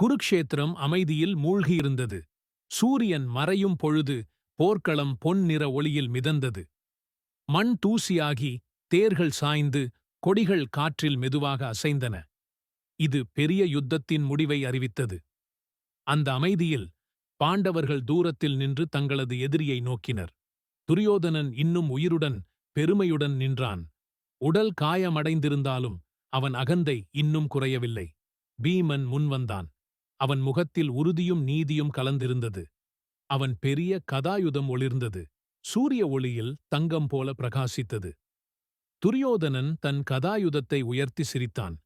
குருக்ஷேத்திரம் அமைதியில் மூழ்கியிருந்தது. சூரியன் மறையும் பொழுது போர்க்களம் பொன் நிற ஒளியில் மிதந்தது. மண் தூசியாகி தேர்கள் சாய்ந்து கொடிகள் காற்றில் மெதுவாக அசைந்தன. இது பெரிய யுத்தத்தின் முடிவை அறிவித்தது. அந்த அமைதியில் பாண்டவர்கள் தூரத்தில் நின்று தங்களது எதிரியை நோக்கினர். துரியோதனன் இன்னும் உயிருடன் பெருமையுடன் நின்றான். உடல் காயமடைந்திருந்தாலும் அவன் அகந்தை இன்னும் குறையவில்லை. பீமன் முன்வந்தான். அவன் முகத்தில் உறுதியும் நீதியும் கலந்திருந்தது. அவன் பெரிய கதாயுதம் ஒளிர்ந்தது. சூரிய ஒளியில் தங்கம் போல பிரகாசித்தது. துரியோதனன் தன் கதாயுதத்தை உயர்த்தி சிரித்தான்.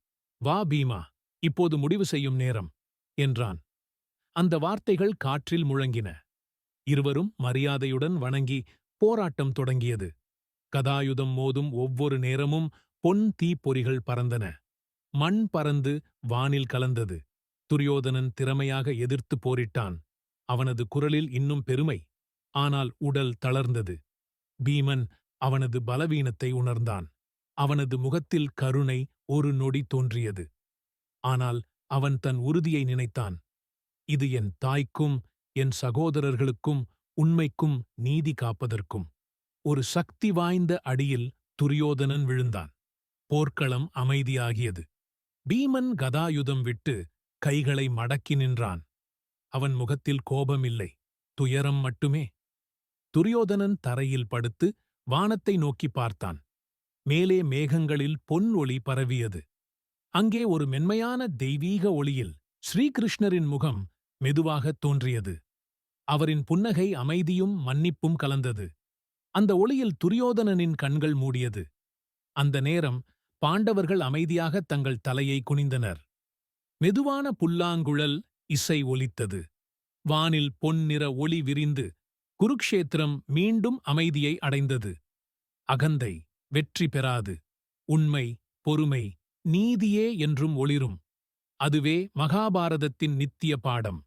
வா பீமா இப்போது முடிவு செய்யும் நேரம் என்றான். அந்த வார்த்தைகள் காற்றில் முழங்கின. இருவரும் மரியாதையுடன் வணங்கி போராட்டம் தொடங்கியது. கதாயுதம் மோதும் ஒவ்வொரு நேரமும் பொன் தீப்பொறிகள் பறந்தன. மண் பறந்து வானில் கலந்தது. துரியோதனன் திறமையாக எதிர்த்து போரிட்டான். அவனது குரலில் இன்னும் பெருமை. ஆனால் உடல் தளர்ந்தது. பீமன் அவனது பலவீனத்தை உணர்ந்தான். அவனது முகத்தில் கருணை ஒரு நொடி தோன்றியது. ஆனால் அவன் தன் உறுதியை நினைத்தான். இது என் தாய்க்கும் என் சகோதரர்களுக்கும் உண்மைக்கும் நீதி காப்பதற்கும். ஒரு சக்தி வாய்ந்த அடியில் துரியோதனன் விழுந்தான். போர்க்களம் அமைதியாகியது. பீமன் கதாயுதம் விட்டு கைகளை மடக்கி நின்றான். அவன் முகத்தில் கோபமில்லை. துயரம் மட்டுமே. துரியோதனன் தரையில் படுத்து வானத்தை நோக்கி பார்த்தான். மேலே மேகங்களில் பொன் ஒளி பரவியது. அங்கே ஒரு மென்மையான தெய்வீக ஒளியில் ஸ்ரீகிருஷ்ணரின் முகம் மெதுவாகத் தோன்றியது. அவரின் புன்னகை அமைதியும் மன்னிப்பும் கலந்தது. அந்த ஒளியில் துரியோதனனின் கண்கள் மூடியது. அந்த நேரம் பாண்டவர்கள் அமைதியாக தங்கள் தலையை குனிந்தனர். மெதுவான புல்லாங்குழல் இசை ஒலித்தது. வானில் பொன்னிற ஒளி விரிந்து குருக்ஷேத்திரம் மீண்டும் அமைதியை அடைந்தது. அகந்தை வெற்றி பெறாது. உண்மை பொறுமை நீதியே என்றும் ஒளிரும். அதுவே மகாபாரதத்தின் நித்திய பாடம்.